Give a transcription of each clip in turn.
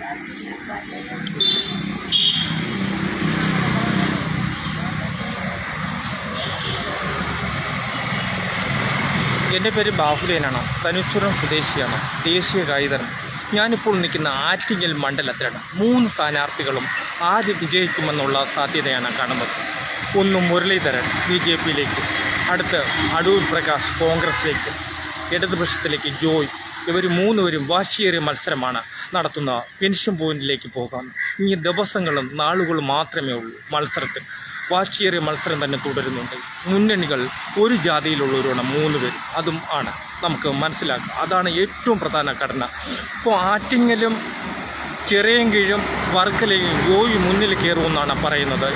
എന്റെ പേര് ബാഹുലേനാണ്. തനുച്ചുരം സ്വദേശിയാണ്. ദേശീയ ഗായകൻ. ഞാനിപ്പോൾ നിൽക്കുന്ന ആറ്റിങ്ങൽ മണ്ഡലത്തിലാണ്. മൂന്ന് സ്ഥാനാർത്ഥികളും ആര് വിജയിക്കുമെന്നുള്ള സാധ്യതയാണ് കാണുന്നത്. ഒന്ന് മുരളീധരൻ ബി ജെ പിയിലേക്ക്. അടുത്ത് അടൂർ പ്രകാശ് കോൺഗ്രസിലേക്ക്. ഇടതുപക്ഷത്തിലേക്ക് ജോയ് ഇവർ മൂന്നുപേരും വാശിയേറിയ മത്സരമാണ് നടത്തുന്ന പെൻഷൻ പോയിന്റിലേക്ക് പോകാം. ഇനി ദിവസങ്ങളും നാളുകളും മാത്രമേ ഉള്ളൂ മത്സരത്തിൽ. വാശിയേറിയ മത്സരം തന്നെ തുടരുന്നുണ്ട്. മുന്നണികൾ ഒരു ജാതിയിലുള്ളവരാണ് മൂന്ന് പേര് അതും ആണ് നമുക്ക് മനസ്സിലാക്കുക അതാണ് ഏറ്റവും പ്രധാന ഘടന. ഇപ്പോൾ ആറ്റിങ്ങലും ചിറയൻകീഴും വർക്കലയും ജോയി മുന്നിൽ കയറുമെന്നാണ് പറയുന്നത്.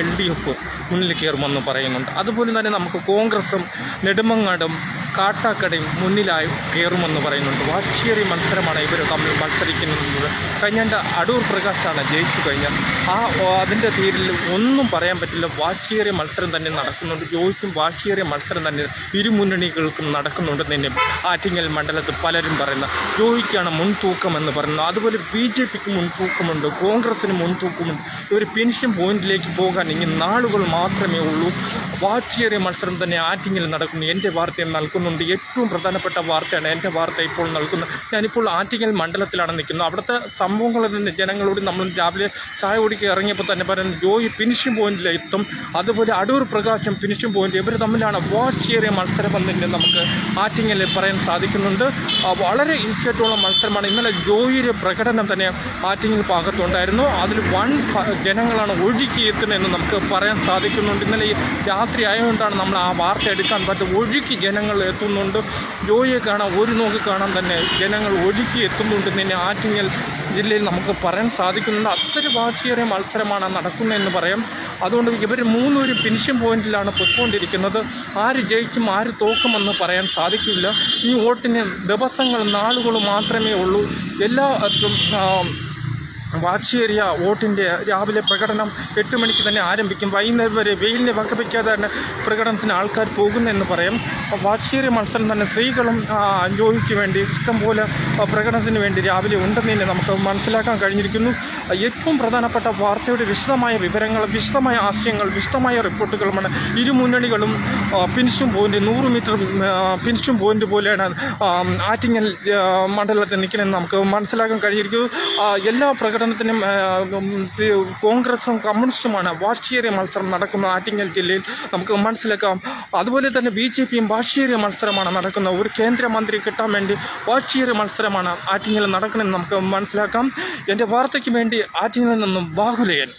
എൽ ഡി എഫ് മുന്നിൽ കയറുമെന്ന് പറയുന്നുണ്ട്. അതുപോലെ തന്നെ നമുക്ക് കോൺഗ്രസും നെടുമങ്ങാടും കാട്ടാക്കടയും മുന്നിലായി കയറുമെന്ന് പറയുന്നുണ്ട്. വാശിയേറിയ മത്സരമാണ് ഇവർ തമ്മിൽ മത്സരിക്കുന്നത്. കഴിഞ്ഞ അടൂർ പ്രകാശാണ് ജയിച്ചു കഴിഞ്ഞാൽ ആ അതിന്റെ പേരിൽ ഒന്നും പറയാൻ പറ്റില്ല. വാശിയേറിയ മത്സരം തന്നെ നടക്കുന്നുണ്ട്. ജോയിക്കും വാശിയേറിയ മത്സരം തന്നെ ഇരുമുന്നണികൾക്കും നടക്കുന്നുണ്ട് തന്നെ ആറ്റിങ്ങൽ മണ്ഡലത്തിൽ പലരും പറയുന്ന. ജോയിക്കാണ് മുൻതൂക്കമെന്ന് പറയുന്നത് അതുപോലെ ബി ജെ പിക്ക് മുൻതൂക്കമുണ്ട്. കോൺഗ്രസിന് മുൻതൂക്കമുണ്ട്. ഒരു പെൻഷൻ പോയിന്റിലേക്ക് പോകാൻ ഇനി നാളുകൾ മാത്രമേ ഉള്ളൂ. വാശിയേറിയ മത്സരം തന്നെ ആറ്റിങ്ങൽ നടക്കുന്നു. എന്റെ വാർത്തയും നൽകുന്നുണ്ട് ഏറ്റവും പ്രധാനപ്പെട്ട വാർത്തയാണ് എന്റെ വാർത്ത ഇപ്പോൾ നൽകുന്നത്. ഞാനിപ്പോൾ ആറ്റിങ്ങൽ മണ്ഡലത്തിലാണ് നിൽക്കുന്നത്. അവിടുത്തെ സംഭവങ്ങളിൽ നിന്ന് ജനങ്ങളോട് നമ്മൾ രാവിലെ ചായ കുടിക്കുക ഇറങ്ങിയപ്പോൾ തന്നെ പറയുന്നത് ജോയി ഫിനിഷിംഗ് പോയിന്റിലെത്തും അതുപോലെ അടൂർ പ്രകാശം ഫിനിഷിംഗ് പോയിന്റ് ഇവർ തമ്മിലാണ് വാശിയേറിയ മത്സരം തന്നെ നമുക്ക് ആറ്റിങ്ങലിൽ പറയാൻ സാധിക്കുന്നുണ്ട്. വളരെ ഇൻസ്റ്റേറ്റുള്ള മത്സരമാണ്. ഇന്നലെ ജോയിയുടെ പ്രകടനം തന്നെ ആറ്റിങ്ങൽ ഭാഗത്തുണ്ടായിരുന്നു അതിൽ വൺ ജനങ്ങളാണ് ഒഴുകി എത്തുന്നതെന്ന് നമുക്ക് പറയാൻ സാധിക്കുന്നുണ്ട്. ഇന്നലെ രാത്രി ആയതുകൊണ്ടാണ് നമ്മൾ ആ വാർത്ത എടുക്കാൻ പറ്റും ഒഴുകി ജനങ്ങൾ എത്തുന്നുണ്ട്. ജോയിയെ കാണാൻ ഒരു നോക്ക് കാണാൻ തന്നെ ജനങ്ങൾ ഒഴുകി എത്തുന്നുണ്ട് തന്നെ ആറ്റിങ്ങൽ ജില്ലയിൽ നമുക്ക് പറയാൻ സാധിക്കുന്നുണ്ട്. അത്തരം വാശിയേറിയ മത്സരമാണ് നടക്കുന്നതെന്ന് പറയാം. അതുകൊണ്ട് ഇവർ മൂന്നുപേരും ഫിനിഷിംഗ് പോയിന്റിലാണ് പൊയ്ക്കൊണ്ടിരിക്കുന്നത്. ആര് ജയിക്കും ആര് തോക്കുമെന്ന് പറയാൻ സാധിക്കില്ല. ഈ വോട്ടിന് ദിവസങ്ങൾ നാളുകൾ മാത്രമേ ഉള്ളൂ. എല്ലാ വാശിയേറിയ വോട്ടിന്റെ രാവിലെ പ്രകടനം എട്ട് മണിക്ക് തന്നെ ആരംഭിക്കും. വൈകുന്നേരം വരെ വെയിലിനെ വകവയ്ക്കാതെ തന്നെ പ്രകടനത്തിന് ആൾക്കാർ പോകുന്നെന്ന് പറയാം. വാശിയേറിയ മത്സരം തന്നെ സ്ത്രീകളും ജോലിക്ക് വേണ്ടി ഇഷ്ടംപോലെ പ്രകടനത്തിന് വേണ്ടി രാവിലെ ഉണ്ടെന്ന് തന്നെ നമുക്ക് മനസ്സിലാക്കാൻ കഴിഞ്ഞിരിക്കുന്നു. ഏറ്റവും പ്രധാനപ്പെട്ട വാർത്തയുടെ വിശദമായ വിവരങ്ങൾ വിശദമായ ആശയങ്ങൾ വിശദമായ റിപ്പോർട്ടുകളുമാണ് ഇരു മുന്നണികളും പോയിന്റ് പിൻഷും പോയിന്റ് നൂറ് മീറ്റർ പിൻസും പോയിന്റ് പോലെയാണ് ആറ്റിങ്ങൽ മണ്ഡലത്തിൽ നിൽക്കുന്നതെന്ന് നമുക്ക് മനസ്സിലാക്കാൻ കഴിഞ്ഞിരിക്കുന്നു. എല്ലാ പ്രകടനത്തിനും കോൺഗ്രസും കമ്മ്യൂണിസ്റ്റുമാണ് വാശിയേറിയ മത്സരം നടക്കുന്ന ആറ്റിങ്ങൽ ജില്ലയിൽ. നമുക്ക് മനസ്സിലാക്കാം. അതുപോലെ തന്നെ ബി ജെ പിയും വാശിയേറിയ മത്സരമാണ് നടക്കുന്നത്. ഒരു കേന്ദ്രമന്ത്രി കിട്ടാൻ വേണ്ടി വാശിയേറിയ മത്സരമാണ് ആറ്റിങ്ങൽ നടക്കണമെന്ന് നമുക്ക് മനസ്സിലാക്കാം. എന്റെ വാർത്തയ്ക്ക് വേണ്ടി ആറ്റിങ്ങലിൽ നിന്നും ബാഹുലയൻ